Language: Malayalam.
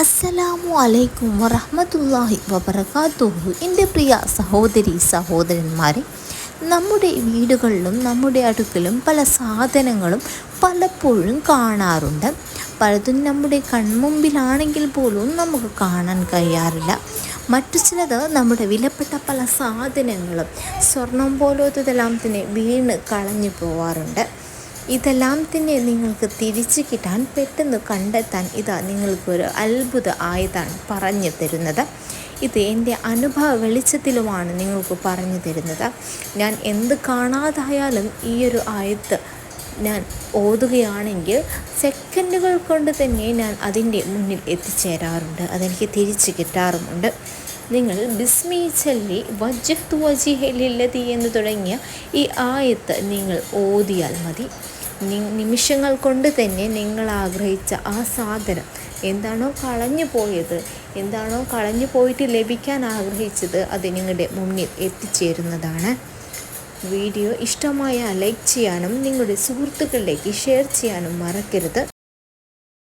അസ്സലാമു അലൈക്കും വറഹമത്തല്ലാഹി വബർക്കാത്തുഹു എന്റെ പ്രിയ സഹോദരി സഹോദരന്മാരെ നമ്മുടെ വീടുകളിലും നമ്മുടെ അടുക്കലും പല സാധനങ്ങളും പലപ്പോഴും കാണാറുണ്ട്. പലതും നമ്മുടെ കൺമുമ്പിലാണെങ്കിൽ പോലും നമുക്ക് കാണാൻ കഴിയാറില്ല. മറ്റു ചിലത് നമ്മുടെ വിലപ്പെട്ട പല സാധനങ്ങളും സ്വർണം പോലത്തതെല്ലാം തന്നെ വീണ് കളഞ്ഞു പോവാറുണ്ട്. ഇതെല്ലാം തന്നെ നിങ്ങൾക്ക് തിരിച്ചു കിട്ടാൻ പെട്ടെന്ന് കണ്ടെത്താൻ ഇതാ നിങ്ങൾക്കൊരു അത്ഭുത ആയതാണ് പറഞ്ഞു തരുന്നത്. ഇത് എന്റെ അനുഭവ വെളിച്ചത്തിലുമാണ് നിങ്ങൾക്ക് പറഞ്ഞു തരുന്നത്. ഞാൻ എന്ത് കാണാതായാലും ഈയൊരു ആയത്ത് ഞാൻ ഓതുകയാണെങ്കിൽ സെക്കൻഡുകൾ കൊണ്ട് തന്നെ ഞാൻ അതിന്റെ മുന്നിൽ എത്തിച്ചേരാറുണ്ട്. അതെനിക്ക് തിരിച്ചു കിട്ടാറുമുണ്ട്. നിങ്ങൾ ബിസ്മി ചൊല്ലി വജ്ജത്തു വജിഹലില്ലതി എന്ന് തുടങ്ങിയ ഈ ആയത്ത് നിങ്ങൾ ഓതിയാൽ മതി. നിമിഷങ്ങൾ കൊണ്ട് തന്നെ നിങ്ങൾ ആഗ്രഹിച്ച ആ സാധനം എന്താണോ കളഞ്ഞു പോയത് എന്താണോ കളഞ്ഞു പോയിട്ട് ലഭിക്കാൻ ആഗ്രഹിച്ചത് അത് നിങ്ങളുടെ മുന്നിൽ എത്തിച്ചേരുന്നതാണ്. വീഡിയോ ഇഷ്ടമായ ലൈക്ക് ചെയ്യാനും നിങ്ങളുടെ സുഹൃത്തുക്കളിലേക്ക് ഷെയർ ചെയ്യാനും മറക്കരുത്.